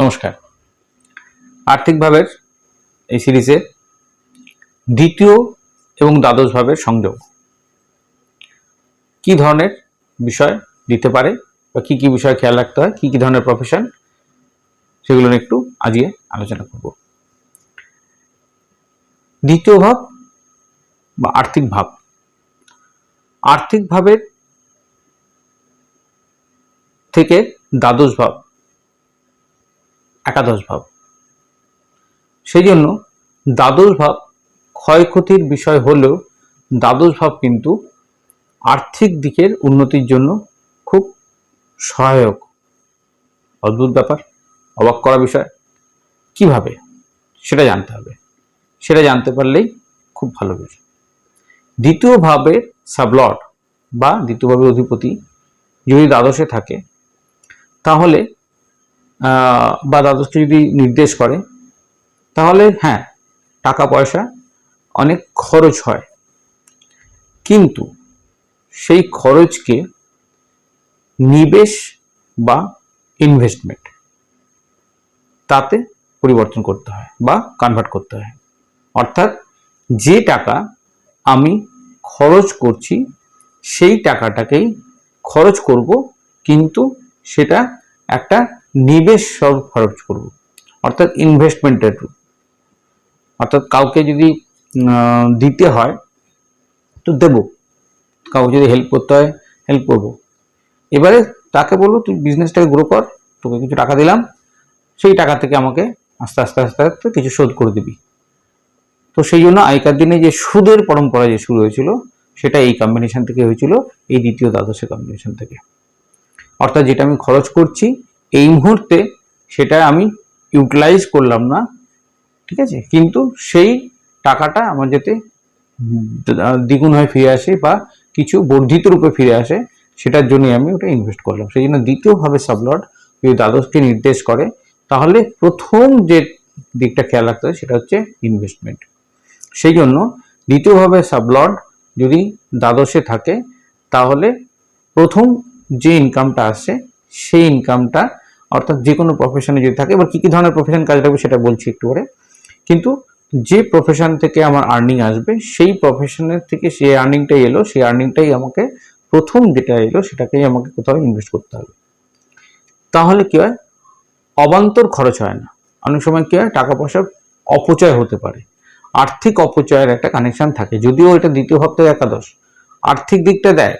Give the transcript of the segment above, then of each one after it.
নমস্কার। আর্থিক ভাবের এই সিরিজে দ্বিতীয় এবং দ্বাদশ ভাবের সংযোগ। কি ধরনের বিষয় দিতে পারে বা কি কি বিষয় খেয়াল রাখতে হয়, কি কি ধরনের প্রফেশন সেগুলো নিয়ে একটু আজকে আলোচনা করব। দ্বিতীয় ভাব বা আর্থিক ভাব। আর্থিক ভাবের থেকে দ্বাদশ ভাব একাদশ ভাব। সেই জন্য দ্বাদশ ভাব ক্ষয়ক্ষতির বিষয় হলেও দ্বাদশ ভাব কিন্তু আর্থিক দিকের উন্নতির জন্য খুব সহায়ক। অদ্ভুত ব্যাপার, অবাক করা বিষয়। কীভাবে? সেটা জানতে হবে। সেটা জানতে পারলেই খুব ভালো বিষয়। দ্বিতীয় ভাবের সাবলট বা দ্বিতীয় ভাবের অধিপতি যদি দ্বাদশে থাকে, তাহলে বা দ্বাদশকে যদি নির্দেশ করে, তাহলে হ্যাঁ টাকা পয়সা অনেক খরচ হয়। কিন্তু সেই খরচকে নিবেশ বা ইনভেস্টমেন্ট তাতে পরিবর্তন করতে হয় বা কনভার্ট করতে হয়। অর্থাৎ যে টাকা আমি খরচ করছি, সেই টাকাটাকেই খরচ করব, কিন্তু সেটা একটা নিবেশ সব খরচ করব। অর্থাৎ ইনভেস্টমেন্টের অর্থাৎ কাউকে যদি দিতে হয়, তো দেব। কাউকে যদি হেল্প করতে হয় হেল্প করব। এবারে তাকে বলব, তুই বিজনেসটাকে গ্রো কর, তোকে কিছু টাকা দিলাম, সেই টাকা থেকে আমাকে আস্তে আস্তে আস্তে আস্তে কিছু শোধ করে দিবি। তো সেই জন্য আগেকার দিনে যে সুদের পরম্পরা যে শুরু হয়েছিল, সেটা এই কম্বিনেশন থেকে হয়েছিল, এই দ্বিতীয় দ্বাদশের কম্বিনেশন থেকে। অর্থাৎ যেটা আমি খরচ করছি এই মুহূর্তে সেটা আমি ইউটিলাইজ করলাম না, ঠিক আছে? কিন্তু সেই টাকাটা আমার যাতে দ্বিগুণ হয়ে ফিরে আসে বা কিছু বর্ধিত রূপে ফিরে আসে, সেটার জন্যই আমি ওটা ইনভেস্ট করলাম। সেই জন্য দ্বিতীয়ভাবে সাবলট যদি দ্বাদশকে নির্দেশ করে, তাহলে প্রথম যে দিকটা খেয়াল রাখতে হবে সেটা হচ্ছে ইনভেস্টমেন্ট সেই জন্য দ্বিতীয়ভাবে সাবলট যদি দ্বাদশে থাকে, তাহলে প্রথম যে ইনকামটা আসছে সেই ইনকামটা অর্থাৎ যে কোনো প্রফেশনে যদি থাকে, এবার কী কী ধরনের প্রফেশন কাজ লাগবে সেটা বলছি একটু পরে। কিন্তু যে প্রফেশন থেকে আমার আর্নিং আসবে, সেই প্রফেশনের থেকে যে আর্নিংটাই এলো, সেই আর্নিংটাই আমাকে প্রথম যেটা এলো, সেটাকেই আমাকে কোথাও ইনভেস্ট করতে হবে। তাহলে কি হয়? অবান্তর খরচ হয় না। অনেক সময় কি হয়? টাকা পয়সার অপচয় হতে পারে। আর্থিক অপচয়ের একটা কানেকশন থাকে। যদিও এটা দ্বিতীয় ভাবতে একাদশ। আর্থিক দিকটা দেয়,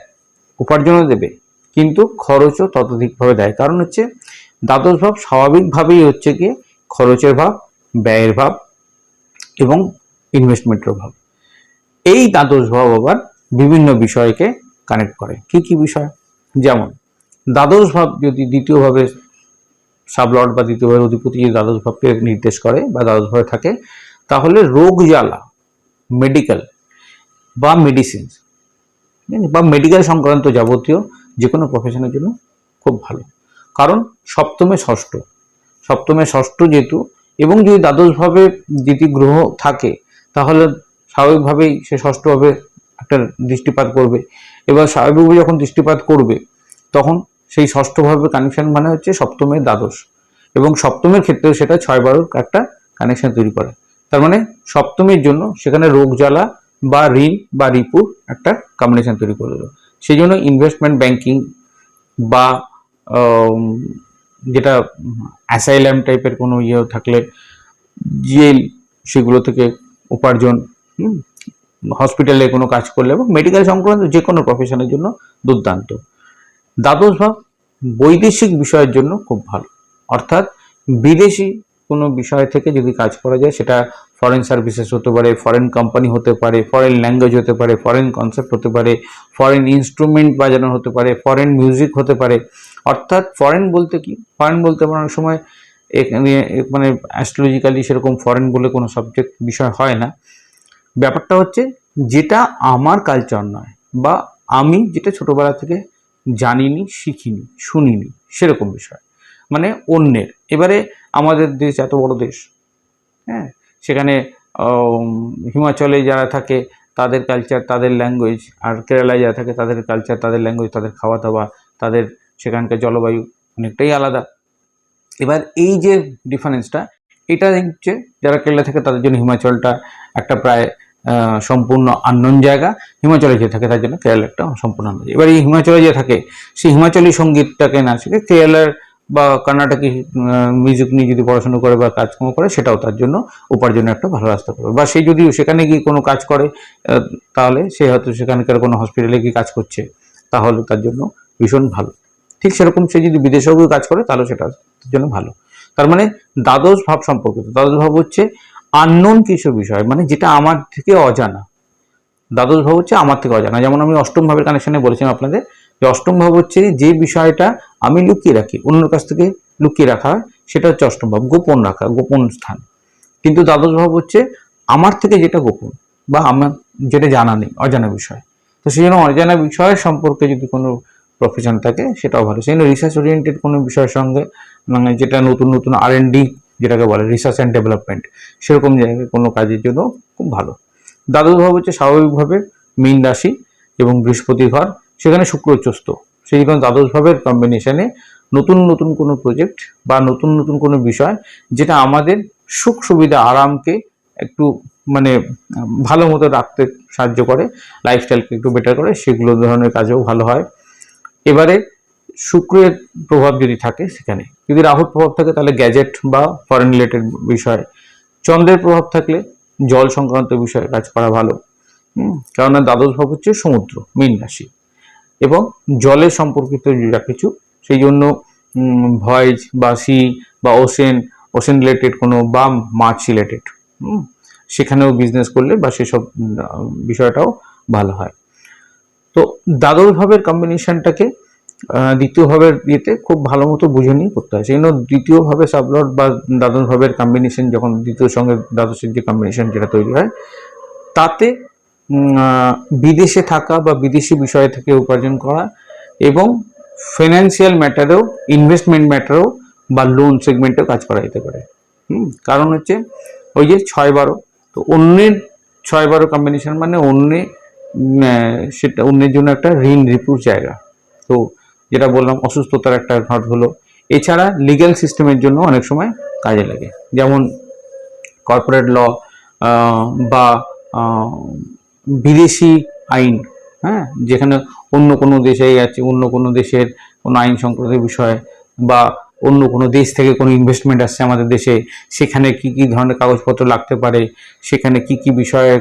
উপার্জনও দেবে। কিন্তু খরচও ততোধিকভাবে দেয়। কারণ হচ্ছে দ্বাদশ ভাব স্বাভাবিকভাবেই হচ্ছে কি খরচের ভাব, ব্যয়ের ভাব এবং ইনভেস্টমেন্টের ভাব। এই দ্বাদশ ভাব আবার বিভিন্ন বিষয়কে কানেক্ট করে। কি কি বিষয়? যেমন, দ্বাদশ ভাব যদি দ্বিতীয়ভাবে সাবলট বা দ্বিতীয়ভাবে অধিপতি যদি দ্বাদশ ভাবকে নির্দেশ করে বা দ্বাদশ ভাবে থাকে, তাহলে রোগ জ্বালা মেডিকেল বা মেডিসিনস বা মেডিকেল সংক্রান্ত যাবতীয় যে কোনো প্রফেশনের জন্য খুব ভালো। কারণ সপ্তমে ষষ্ঠ। সপ্তমে ষষ্ঠ যেহেতু, এবং যদি দ্বাদশভাবে দ্বিতীয় গ্রহ থাকে, তাহলে স্বাভাবিকভাবেই সে ষষ্ঠভাবে একটা দৃষ্টিপাত করবে। এবার স্বাভাবিকভাবে যখন দৃষ্টিপাত করবে, তখন সেই ষষ্ঠভাবে কানেকশন মানে হচ্ছে সপ্তমের দ্বাদশ। এবং সপ্তমের ক্ষেত্রেও সেটা ছয় বারোর একটা কানেকশন তৈরি করে। তার মানে সপ্তমের জন্য সেখানে রোগ জ্বালা বা ঋণ বা রিপুর একটা কম্বিনেশন তৈরি করে দিল সেই জন্য ইনভেস্টমেন্ট ব্যাংকিং বা যেটা অ্যাসাইলাম টাইপের কোনো ইয়ে থাকলে জেল সেগুলো থেকে উপার্জন হসপিটালে কোনো কাজ করলে এবং মেডিকেল সংক্রান্ত যে কোনো প্রফেশনের জন্য দুর্দান্ত। দ্বাদশ ভাব বৈদেশিক বিষয়ের জন্য খুব ভালো। অর্থাৎ বিদেশি কোনো বিষয় থেকে যদি কাজ করা যায়, সেটা ফরেন সার্ভিসেস হতে পারে ফরেন কোম্পানি হতে পারে ফরেন ল্যাঙ্গুয়েজ হতে পারে ফরেন কনসেপ্ট হতে পারে ফরেন ইনস্ট্রুমেন্ট বাজানো হতে পারে ফরেন মিউজিক হতে পারে। অর্থাৎ ফরেন বলতে কি? ফরেন বলতে আমার অনেক সময় এখানে মানে অ্যাস্ট্রোলজিক্যালি সেরকম ফরেন বলে কোনো সাবজেক্ট বিষয় হয় না। ব্যাপারটা হচ্ছে, যেটা আমার কালচার নয় বা আমি যেটা ছোটোবেলা থেকে জানিনি, শিখিনি, শুনিনি, সেরকম বিষয়। মানে অন্যের। এবারে আমাদের দেশ এত বড় দেশ। হ্যাঁ? সেখানে হিমাচলে যারা থাকে, তাদের কালচার তাদের ল্যাঙ্গুয়েজ আর কেরালায় যারা থাকে, তাদের কালচার তাদের ল্যাঙ্গুয়েজ তাদের খাওয়া দাওয়া তাদের সেখানকার জলবায়ু অনেকটাই আলাদা। এবার এই যে ডিফারেন্সটা এটা হচ্ছে যারা কেরালা থাকে, তাদের জন্য হিমাচলটা একটা প্রায় সম্পূর্ণ আননোন জায়গা। হিমাচলে যে থাকে, তার জন্য কেরালা একটা সম্পূর্ণ আননোন এবার এই হিমাচলে যে থাকে, সেই হিমাচলি সঙ্গীতটাকে না শিখে, কেরালার বা কর্ণাটকি মিউজিক নিয়ে যদি পড়াশোনা করে বা কাজকর্ম করে, সেটাও তার জন্য উপার্জনের একটা ভালো রাস্তা করবে। বা সে যদি সেখানে গিয়ে কোনো কাজ করে তাহলে সে হয়তো সেখানকার কোনো হসপিটালে গিয়ে কাজ করছে, তাহলে তার জন্য ভীষণ ভালো। ঠিক সেরকম সে যদি বিদেশেও গিয়ে কাজ করে, তাহলে সেটা তার জন্য ভালো। তার মানে দ্বাদশ ভাব সম্পর্কিত। দ্বাদশ ভাব হচ্ছে আননোন কিছু বিষয় মানে যেটা আমার থেকে অজানা। দ্বাদশ ভাব হচ্ছে আমার থেকে অজানা। যেমন আমি অষ্টম ভাবের কানেকশনে বলেছিলাম আপনাদের যে অষ্টম ভাব হচ্ছে যে বিষয়টা আমি লুকিয়ে রাখি, অন্যের কাছ থেকে লুকিয়ে রাখা সেটা হচ্ছে অষ্টম ভাব, গোপন রাখা, গোপন স্থান। কিন্তু দ্বাদশ ভাব হচ্ছে আমার থেকে যেটা গোপন বা আমার যেটা জানা নেই, অজানা বিষয়। তো সেই জন্য অজানা বিষয় সম্পর্কে যদি কোনো প্রফেশন থাকে, সেটাও ভালো। সেই জন্য রিসার্চ ওরিয়েন্টেড কোনো বিষয়ের সঙ্গে মানে যেটা নতুন নতুন আর ডি যেটাকে বলে রিসার্চ অ্যান্ড ডেভেলপমেন্ট সেরকম জায়গায় কোনো কাজের জন্য খুব ভালো। দ্বাদশ ভাব হচ্ছে স্বাভাবিকভাবে মীন রাশি এবং বৃহস্পতি ঘর। সেখানে শুক্র উচ্চস্থ। সেই জন্য দ্বাদশ ভাবের কম্বিনেশনে নতুন নতুন কোনো প্রজেক্ট বা নতুন নতুন কোনো বিষয় যেটা আমাদের সুখ সুবিধা আরামকে একটু মানে ভালো মতো রাখতে সাহায্য করে লাইফস্টাইলকে একটু বেটার করে, সেগুলো ধরনের কাজেও ভালো হয়। এবারে শুক্রের প্রভাব যদি থাকে সেখানে, যদি রাহুর প্রভাব থাকে তাহলে গ্যাজেট বা ফরেন রিলেটেড বিষয়, চন্দ্রের প্রভাব থাকলে জল সংক্রান্ত বিষয়ে কাজ করা ভালো। কেননা দ্বাদশ ভাব হচ্ছে সমুদ্র, মীন রাশি। এবং জলের সম্পর্কিত যা কিছু, সেই জন্য ভয়েজ বা সি বা ওশেন ওশেন রিলেটেড কোনো বা মাছ রিলেটেড সেখানেও বিজনেস করলে বা সেসব বিষয়টাও ভালো হয়। তো দ্বাদশ ভাবের কম্বিনেশনটাকে দ্বিতীয় ভাবের ইয়েতে খুব ভালো মতো বুঝে নিয়ে করতে হয়। সেই জন্য দ্বিতীয় ভাবে সাবলট বা দ্বাদশ ভাবের কম্বিনেশন যখন দ্বিতীয় সঙ্গে দ্বাদশের যে কম্বিনেশন যেটা তৈরি হয়, তাতে বিদেশে থাকা বা বিদেশি বিষয় থেকে উপার্জন করা এবং ফিনান্সিয়াল ম্যাটারেও ইনভেস্টমেন্ট ম্যাটারেও বা লোন সেগমেন্টেও কাজ করা যেতে পারে। কারণ হচ্ছে ওই যে ছয় বারো, তো অন্যের ছয় বারো কম্বিনেশন মানে অন্যে সেটা অন্যের জন্য একটা ঋণ রিপুর জায়গা। তো যেটা বললাম, অসুস্থতার একটা ঘট হলো। এছাড়া লিগ্যাল সিস্টেমের জন্য অনেক সময় কাজে লাগে। যেমন কর্পোরেট ল বা বিদেশি আইন হ্যাঁ? যেখানে অন্য কোনো দেশে আছে, অন্য কোনো দেশের কোনো আইন সংক্রান্ত বিষয় বা অন্য কোনো দেশ থেকে কোনো ইনভেস্টমেন্ট আসছে আমাদের দেশে, সেখানে কি কি ধরনের কাগজপত্র লাগতে পারে, সেখানে কি কি বিষয়ে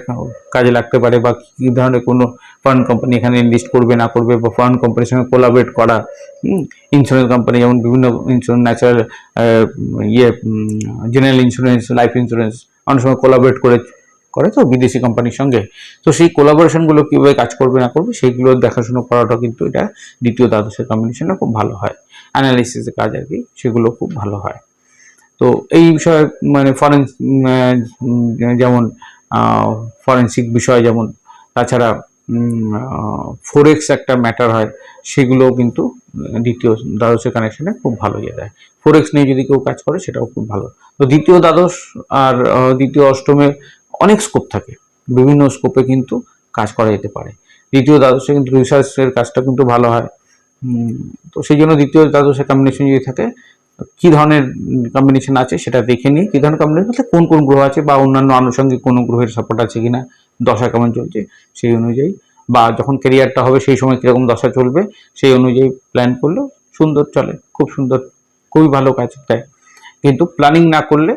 কাজে লাগতে পারে বা কি কি ধরনের কোনো ফরেন কোম্পানি এখানে ইনভেস্ট করবে, না করবে বা ফরেন কোম্পানির সঙ্গে কোলাবরেট করা ইন্স্যুরেন্স কোম্পানি যেমন বিভিন্ন ইন্স্যুরেন্স ন্যাচারাল ইয়ে জেনারেল ইন্স্যুরেন্স লাইফ ইন্স্যুরেন্স অনেক সময় কোলাবরেট করে করে তো বিদেশি কোম্পানির সঙ্গে। তো সেই কোলাবোরেশনগুলো কীভাবে কাজ করবে না করবে, সেইগুলো দেখাশুনো করাটা কিন্তু এটা দ্বিতীয় দ্বাদশের কম্বিনেশনে খুব ভালো হয়। অ্যানালিসিসের কাজ আর কি, সেগুলো খুব ভালো হয়। তো এই বিষয়ে মানে ফরেন যেমন ফরেন্সিক বিষয় যেমন, তাছাড়া ফোরেক্স একটা ম্যাটার হয়, সেগুলোও কিন্তু দ্বিতীয় দ্বাদশের কানেকশনে খুব ভালো ইয়ে দেয়। ফোরেক্স নিয়ে যদি কেউ কাজ করে, সেটাও খুব ভালো। তো দ্বিতীয় দ্বাদশ আর দ্বিতীয় অষ্টমে অনেক স্কোপ থাকে। বিভিন্ন স্কোপে কিন্তু কাজ করা যেতে পারে। দ্বিতীয় দ্বাদশে কিন্তু রিসার্চের কাজটা কিন্তু ভালো হয়। তো সেই জন্য দ্বিতীয় দ্বাদশে কম্বিনেশন যদি থাকে, কী ধরনের কম্বিনেশন আছে সেটা দেখে নিয়ে কী ধরনের কম্বিনেশন আছে, কোন কোন গ্রহ আছে বা অন্যান্য আনুষঙ্গিক কোনো গ্রহের সাপোর্ট আছে কি না দশা কেমন চলছে সেই অনুযায়ী। বা যখন ক্যারিয়ারটা হবে সেই সময় কীরকম দশা চলবে সেই অনুযায়ী প্ল্যান করলেও সুন্দর চলে। খুব সুন্দর, খুবই ভালো কাজ দেয়। কিন্তু প্ল্যানিং না করলে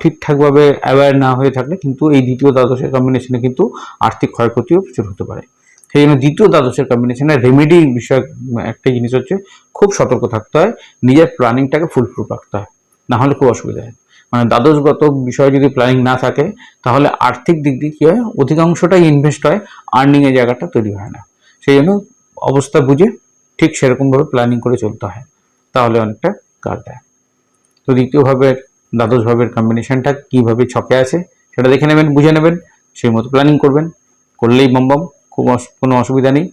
ঠিকঠাকভাবে অ্যাওয়্যার না হয়ে থাকলে কিন্তু এই দ্বিতীয় দ্বাদশের কম্বিনেশনে কিন্তু আর্থিক ক্ষয়ক্ষতিও প্রচুর হতে পারে। সেই জন্য দ্বিতীয় দ্বাদশের কম্বিনেশনে রেমেডি বিষয়ক একটা জিনিস হচ্ছে খুব সতর্ক থাকতে হয়, নিজের প্ল্যানিংটাকে ফুলপ্রুফ রাখতে হয় না হলে খুব অসুবিধা হয়। মানে দ্বাদশগত বিষয়ে যদি প্ল্যানিং না থাকে, তাহলে আর্থিক দিক দিয়ে কী হয়? অধিকাংশটাই ইনভেস্ট হয় আর্নিংয়ের জায়গাটা তৈরি হয় না। সেই জন্য অবস্থা বুঝে ঠিক সেরকমভাবে প্ল্যানিং করে চলতে হয়, তাহলে অনেকটা কাজ দেয়। তো দ্বিতীয় ভাবের দ্বাদশ ভাবের কম্বিনেশনটা কীভাবে ছকে আছে সেটা দেখে নেবেন, বুঝে নেবেন, সেই মতো প্ল্যানিং করবেন। করলেই বম খুব কোনো অসুবিধা নেই।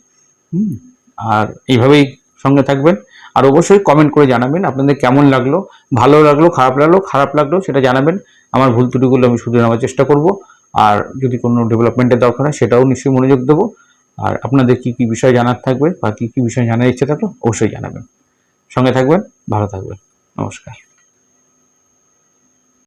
আর এইভাবেই সঙ্গে থাকবেন। আর অবশ্যই কমেন্ট করে জানাবেন আপনাদের কেমন লাগল, ভালো লাগল, খারাপ লাগল খারাপ লাগল সেটা জানাবেন। আমার ভুল ত্রুটিগুলো আমি শুধু নেওয়ার চেষ্টা করব। আর যদি কোনো ডেভেলপমেন্টের দরকার হয় সেটাও নিশ্চয়ই মনোযোগ দেবো। আর আপনাদের কি কি বিষয় জানার থাকবে বা কী কী বিষয় জানার ইচ্ছে থাকল অবশ্যই জানাবেন। সঙ্গে থাকবেন, ভালো থাকবেন। নমস্কার।